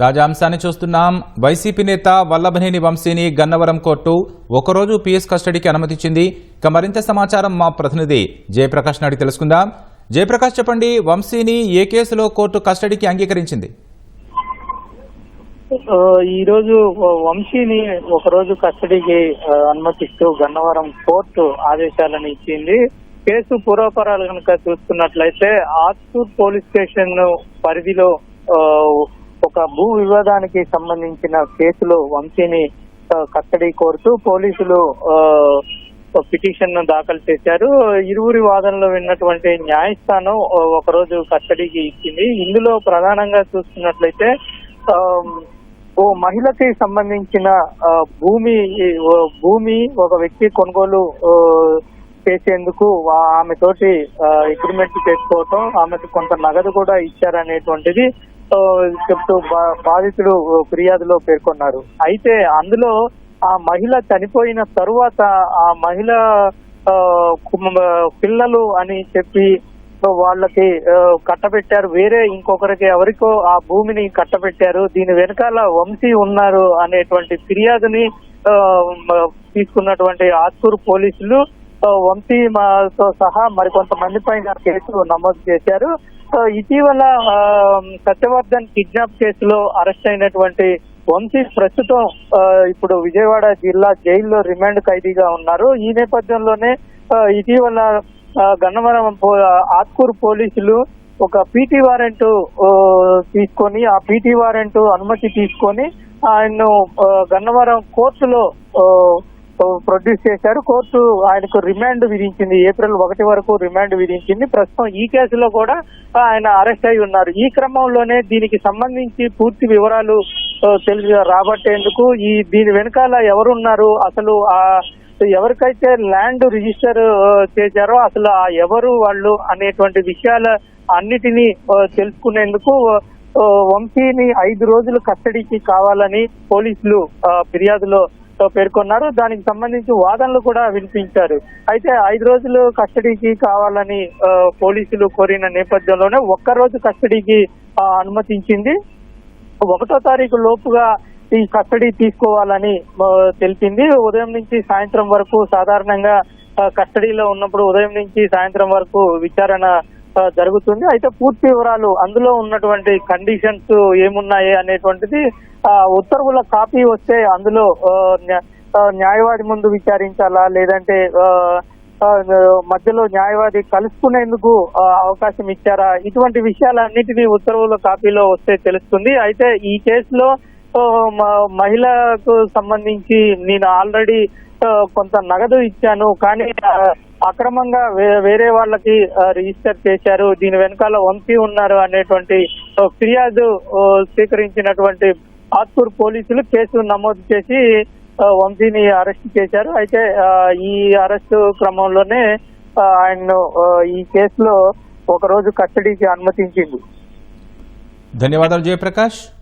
తాజా అంశాన్ని చూస్తున్నాం. వైసీపీ నేత వల్లభనేని వంశీని గన్నవరం కోర్టు ఒకరోజు పీఎస్ కస్టడీకి అనుమతిచ్చింది. ఇక మరింత సమాచారం మా ప్రతినిధి జయప్రకాష్ నాడి తెలుసుకుందాం. జయప్రకాష్ చెప్పండి వంశీని ఏ కేసులో కోర్టు కస్టడీకి అంగీకరించింది? ఈ రోజు వంశీని ఒక రోజు కస్టడీకి అనుమతిస్తూ గన్నవరం కోర్టు ఆదేశాలను ఇచ్చింది. కేసు పూర్వపరాలు కనుక చూసుకున్నట్లయితే ఆత్పూర్ పోలీస్ స్టేషన్ పరిధిలో ఒక భూ వివాదానికి సంబంధించిన కేసులో వంశీని కస్టడీ కోరుతూ పోలీసులు పిటిషన్ను దాఖలు చేశారు. ఇరువురి వాదనలో విన్నటువంటి న్యాయస్థానం ఒకరోజు కస్టడీకి ఇచ్చింది. ఇందులో ప్రధానంగా చూస్తున్నట్లయితే ఓ మహిళకి సంబంధించిన భూమి భూమి ఒక వ్యక్తి కొనుగోలు చేసేందుకు ఆమె తోటి అగ్రిమెంట్ చేసుకోవటం ఆమెకు కొంత నగదు కూడా ఇచ్చారనేటువంటిది చెప్తూ బా- బాధితుడు ఫిర్యాదులో పేర్కొన్నారు. అయితే అందులో ఆ మహిళ చనిపోయిన తరువాత ఆ మహిళ ఆ, పిల్లలు అని చెప్పి వాళ్ళకి కట్టబెట్టారు. వేరే ఇంకొకరికి ఎవరికో ఆ భూమిని కట్టబెట్టారు. దీని వెనకాల వంశీ ఉన్నారు అనేటువంటి ఫిర్యాదుని ఆ, తీసుకున్నటువంటి ఆత్కూరు పోలీసులు వంశీ మాతో సహా మరికొంతమంది పైన కేసు నమోదు చేశారు. సో ఇటీవల సత్యవర్ధన్ కిడ్నాప్ కేసులో అరెస్ట్ అయినటువంటి వంశీ ప్రస్తుతం ఇప్పుడు విజయవాడ జిల్లా జైల్లో రిమాండ్ ఖైదీగా ఉన్నారు. ఈ నేపథ్యంలోనే ఇటీవల గన్నవరం పో- ఆత్కూరు పోలీసులు ఒక పీటీ వారెంట్ తీసుకొని ఆ పీటీ వారెంట్ అనుమతి తీసుకొని ఆయన్ను గన్నవరం కోర్టులో ప్రొడ్యూస్ చేశారు. కోర్టు ఆయనకు రిమాండ్ విధించింది. ఏప్రిల్ ఒకటి వరకు రిమాండ్ విధించింది. ప్రస్తుతం ఈ కేసులో కూడా ఆయన అరెస్ట్ అయి ఉన్నారు. ఈ క్రమంలోనే దీనికి సంబంధించి పూర్తి వివరాలు తెలిసి రాబట్టేందుకు ఈ దీని వెనకాల ఎవరున్నారు? అసలు ఆ ఎవరికైతే ల్యాండ్ రిజిస్టర్ చేశారో అసలు ఆ ఎవరు వాళ్ళు అనేటువంటి విషయాల అన్నిటినీ తెలుసుకునేందుకు వంశీని ఐదు రోజులు కస్టడీకి కావాలని పోలీసులు ఫిర్యాదులో ఆ, పేర్కొన్నారు. దానికి సంబంధించి వాదనలు కూడా వినిపించారు. అయితే ఐదు రోజులు కస్టడీకి కావాలని పోలీసులు కోరిన నేపథ్యంలోనే ఒక్క రోజు కస్టడీకి అనుమతించింది. ఒకటో తారీఖు లోపుగా ఈ కస్టడీ తీసుకోవాలని తెలిపింది. ఉదయం నుంచి సాయంత్రం వరకు సాధారణంగా కస్టడీలో ఉన్నప్పుడు ఉదయం నుంచి సాయంత్రం వరకు విచారణ జరుగుతుంది. అయితే పూర్తి వివరాలు అందులో ఉన్నటువంటి కండిషన్స్ ఏమున్నాయి అనేటువంటిది ఉత్తర్వుల కాపీ వస్తే అందులో న్యాయవాది ముందు విచారించాలా? లేదంటే మధ్యలో న్యాయవాది కలుసుకునేందుకు అవకాశం ఇచ్చారా? ఇటువంటి విషయాలన్నిటినీ ఉత్తర్వుల కాపీలో వస్తే తెలుస్తుంది. అయితే ఈ కేసులో మహిళకు సంబంధించి నేను ఆల్రెడీ కొంత నగదు ఇచ్చాను కానీ అక్రమంగా వే- వేరే వాళ్ళకి రిజిస్టర్ చేశారు దీని వెనకాల వంశీ ఉన్నారు అనేటువంటి ఫిర్యాదు స్వీకరించినటువంటి ఆత్పూర్ పోలీసులు కేసు నమోదు చేసి వంశీని అరెస్ట్ చేశారు. అయితే ఈ అరెస్ట్ క్రమంలోనే ఆయన్ను ఈ కేసులో ఒక రోజు కస్టడీకి అనుమతించింది. ధన్యవాదాలు జయప్రకాష్.